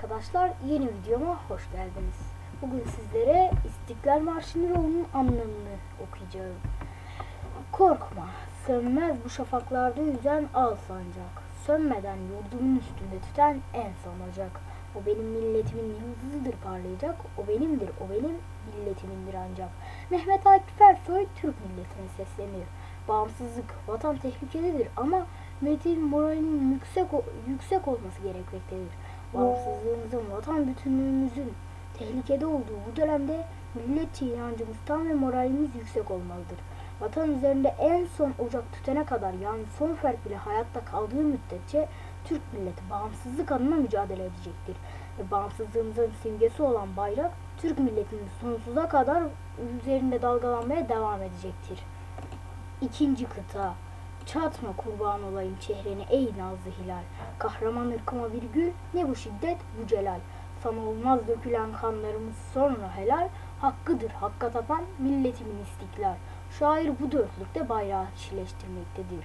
arkadaşlar, yeni videoma hoş geldiniz. Bugün sizlere İstiklal Marşı'nın yolunun anlamını okuyacağım. Korkma, sönmez bu şafaklarda yüzen al sancak. Sönmeden yurdumun üstünde tüten en son ocak. O benim milletimin yıldızıdır parlayacak. O benimdir, o benim milletimindir ancak. Mehmet Akif Ersoy Türk milletine seslenir. Bağımsızlık, vatan tehlikededir ama milletin moralinin yüksek, yüksek olması gerekmektedir. Bağımsızlığımızın, vatan bütünlüğümüzün tehlikede olduğu bu dönemde milletçi inancımız tam ve moralimiz yüksek olmalıdır. Vatan üzerinde en son ocak tütene kadar yani son ferk bile hayatta kaldığı müddetçe Türk milleti bağımsızlık adına mücadele edecektir. Ve bağımsızlığımızın simgesi olan bayrak Türk milletinin sonsuza kadar üzerinde dalgalanmaya devam edecektir. İkinci kıta. Çatma kurban olayım çehreni ey nazlı hilal. Kahraman ırkıma bir gül ne bu şiddet bu celal. Sana olmaz dökülen kanlarımız sonra helal. Hakkıdır hakka tapan milletimin istiklal. Şair bu dörtlükte bayrağı kişileştirmektedir.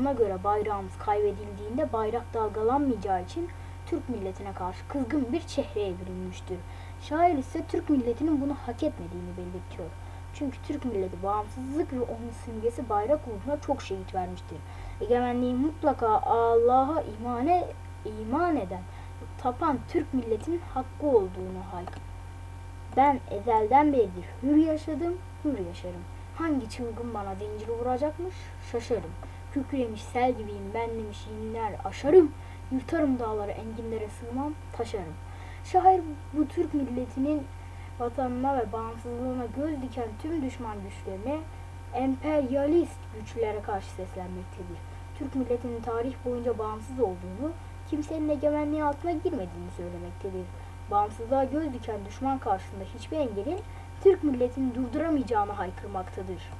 Ona göre bayrağımız kaybedildiğinde bayrak dalgalanmayacağı için Türk milletine karşı kızgın bir çehreye bürünmüştür. Şair ise Türk milletinin bunu hak etmediğini belirtiyor. Çünkü Türk milleti bağımsızlık ve onun simgesi bayrak uğruna çok şehit vermiştir. Egemenliği mutlaka Allah'a imane, iman eden, tapan Türk milletinin hakkı olduğunu haykır. Ben ezelden beridir hür yaşadım, hür yaşarım. Hangi çılgın bana zincir vuracakmış şaşarım. Kükremiş sel gibiyim ben demiş inler aşarım. Yırtarım dağları enginlere sığmam taşarım. Şair bu Türk milletinin vatanına ve bağımsızlığına göz diken tüm düşman güçlerine emperyalist güçlere karşı seslenmektedir. Türk milletinin tarih boyunca bağımsız olduğunu, kimsenin egemenliği altına girmediğini söylemektedir. Bağımsızlığa göz diken düşman karşısında hiçbir engelin Türk milletini durduramayacağını haykırmaktadır.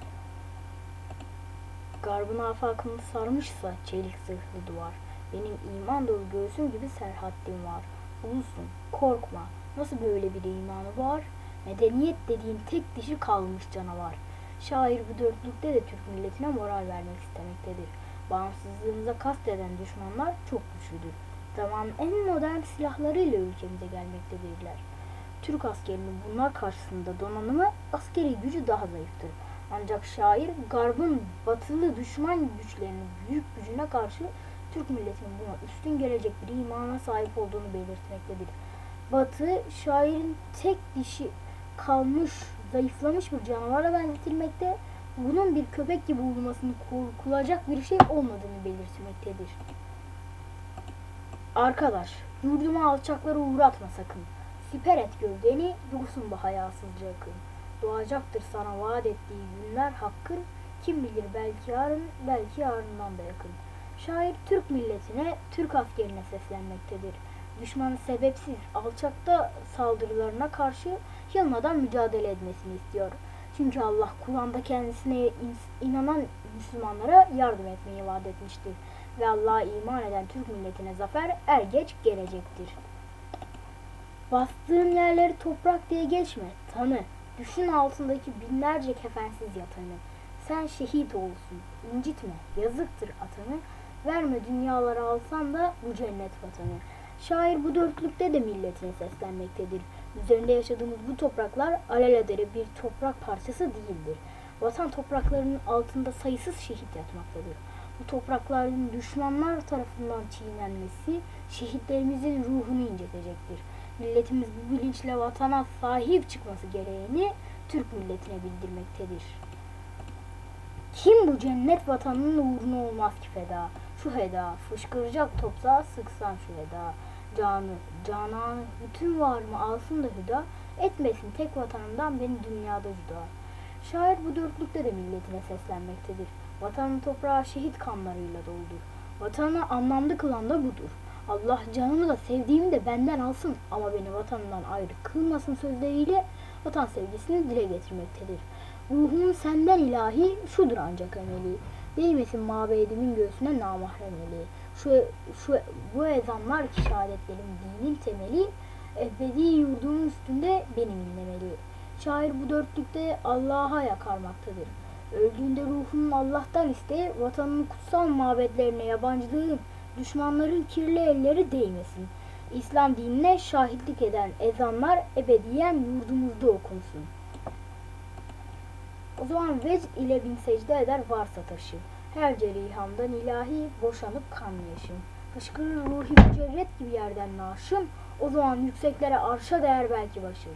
Garbın afakını sarmışsa çelik zırhlı duvar. Benim iman dolu göğsüm gibi serhattim var. Ulusun, korkma. Nasıl böyle bir imanı var? Medeniyet dediğin tek dişi kalmış canavar. Şair bu dörtlükte de Türk milletine moral vermek istemektedir. Bağımsızlığımıza kasteden düşmanlar çok güçlüdür. Zamanın en modern silahlarıyla ülkemize gelmektedirler. Türk askerinin bunlar karşısında donanımı, askeri gücü daha zayıftır. Ancak şair garbın batılı düşman güçlerinin büyük gücüne karşı Türk milletinin buna üstün gelecek bir imana sahip olduğunu belirtmektedir. Batı şairin tek dişi kalmış, zayıflamış bir canavara benzetilmekte, bunun bir köpek gibi olmasını korkulacak bir şey olmadığını belirtmektedir. Arkadaş, yurduma alçakları uğratma sakın. Siper et gövdeni, dursun bu hayasızca akın. Doğacaktır sana vaat ettiği günler hakkın, kim bilir belki yarın, belki yarından da yakın. Şair Türk milletine, Türk askerine seslenmektedir. Düşmanın sebepsiz, alçakta saldırılarına karşı yılmadan mücadele etmesini istiyor. Çünkü Allah Kur'an'da kendisine inanan Müslümanlara yardım etmeyi vaat etmiştir. Ve Allah'a iman eden Türk milletine zafer er geç gelecektir. Bastığın yerleri toprak diye geçme, tanı. Düşün altındaki binlerce kefensiz yatanı. Sen şehit olsun, incitme, yazıktır atanı. Verme dünyaları alsan da bu cennet vatanı. Şair bu dörtlükte de milletine seslenmektedir. Üzerinde yaşadığımız bu topraklar alelacele bir toprak parçası değildir. Vatan topraklarının altında sayısız şehit yatmaktadır. Bu toprakların düşmanlar tarafından çiğnenmesi şehitlerimizin ruhunu incitecektir. Milletimiz bu bilinçle vatana sahip çıkması gereğini Türk milletine bildirmektedir. Kim bu cennet vatanının uğruna olmaz ki feda? Şu heda, fışkıracak topsağa sıksan şu heda. Canı, cananı, bütün var mı alsın da hüda, etmesin tek vatanından beni dünyada cüda. Şair bu dörtlükte de milletine seslenmektedir. Vatanın toprağı şehit kanlarıyla doludur. Vatanı anlamlı kılan da budur. Allah canımı da sevdiğimi de benden alsın ama beni vatanından ayrı kılmasın sözleriyle vatan sevgisini dile getirmektedir. Ruhumun senden ilahi şudur ancak emeli. Değmesin mabedimin göğsüne namahremeli. Şu, şu, bu ezanlar ki şehadetlerin dinin temeli, ebedi yurdumun üstünde benim inlemeli. Şair bu dörtlükte Allah'a yakarmaktadır. Öldüğünde ruhunun Allah'tan isteği, vatanının kutsal mabetlerine yabancılığın, düşmanların kirli elleri değmesin. İslam dinine şahitlik eden ezanlar ebediyen yurdumuzda okunsun. O zaman vecd ile bin secde eder varsa taşı. Her cerihamdan ilahi boşanıp kan yaşım. Fışkırır ruhi mücerret gibi yerden naşım. O zaman yükseklere arşa değer belki başım.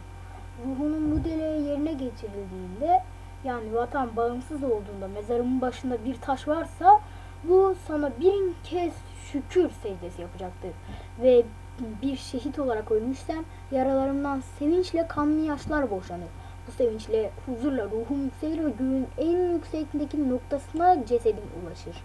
Ruhunun bu dileği yerine getirildiğinde yani vatan bağımsız olduğunda mezarımın başında bir taş varsa bu sana bin kez şükür secdesi yapacaktır. Ve bir şehit olarak ölmüşsem yaralarımdan sevinçle kanlı yaşlar boşanır. Sevinçle, huzurla ruhum yükselir ve göğün en yüksekteki noktasına cesedim ulaşır.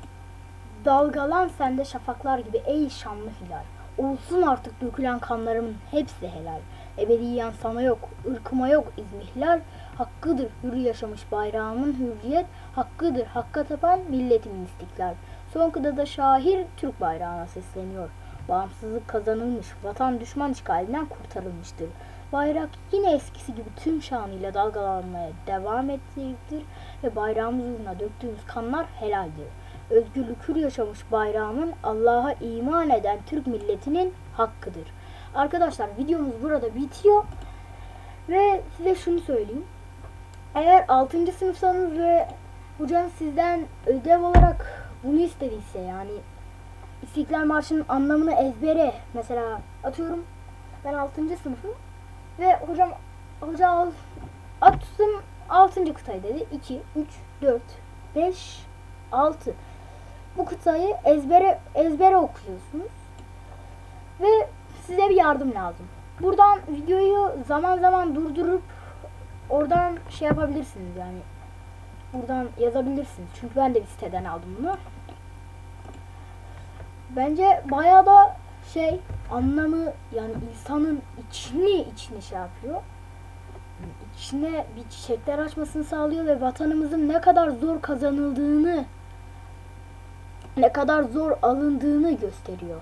Dalgalan sende şafaklar gibi ey şanlı hilal. Olsun artık dökülen kanlarımın hepsi helal. Ebediyen sana yok, ırkıma yok izmihlal. Hakkıdır hür yaşamış bayrağımın hürriyet. Hakkıdır hakka tapan milletimin istiklal. Son kıtada şair Türk bayrağına sesleniyor. Bağımsızlık kazanılmış, vatan düşman işgalinden kurtarılmıştır. Bayrak yine eskisi gibi tüm şanıyla dalgalanmaya devam edecektir ve bayrağımız uğruna döktüğümüz kanlar helaldir. Özgürlük hür yaşamış bayrağımın Allah'a iman eden Türk milletinin hakkıdır. Arkadaşlar videomuz burada bitiyor. Ve size şunu söyleyeyim. Eğer 6. sınıfsanız ve hocanız sizden ödev olarak bunu istediyse yani İstiklal Marşı'nın anlamını ezbere mesela atıyorum ben 6. sınıfım ve hocam hoca al, attım 6. kıtayı dedi. 2, 3, 4, 5, 6. Bu kıtayı ezbere ezbere okuyorsunuz. Ve size bir yardım lazım. Buradan videoyu zaman zaman durdurup oradan şey yapabilirsiniz yani. Buradan yazabilirsiniz. Çünkü ben de bir siteden aldım bunu. Bence bayağı da şey anlamı yani insanın içini içini şey yapıyor. İçine bir çiçekler açmasını sağlıyor ve vatanımızın ne kadar zor kazanıldığını ne kadar zor alındığını gösteriyor.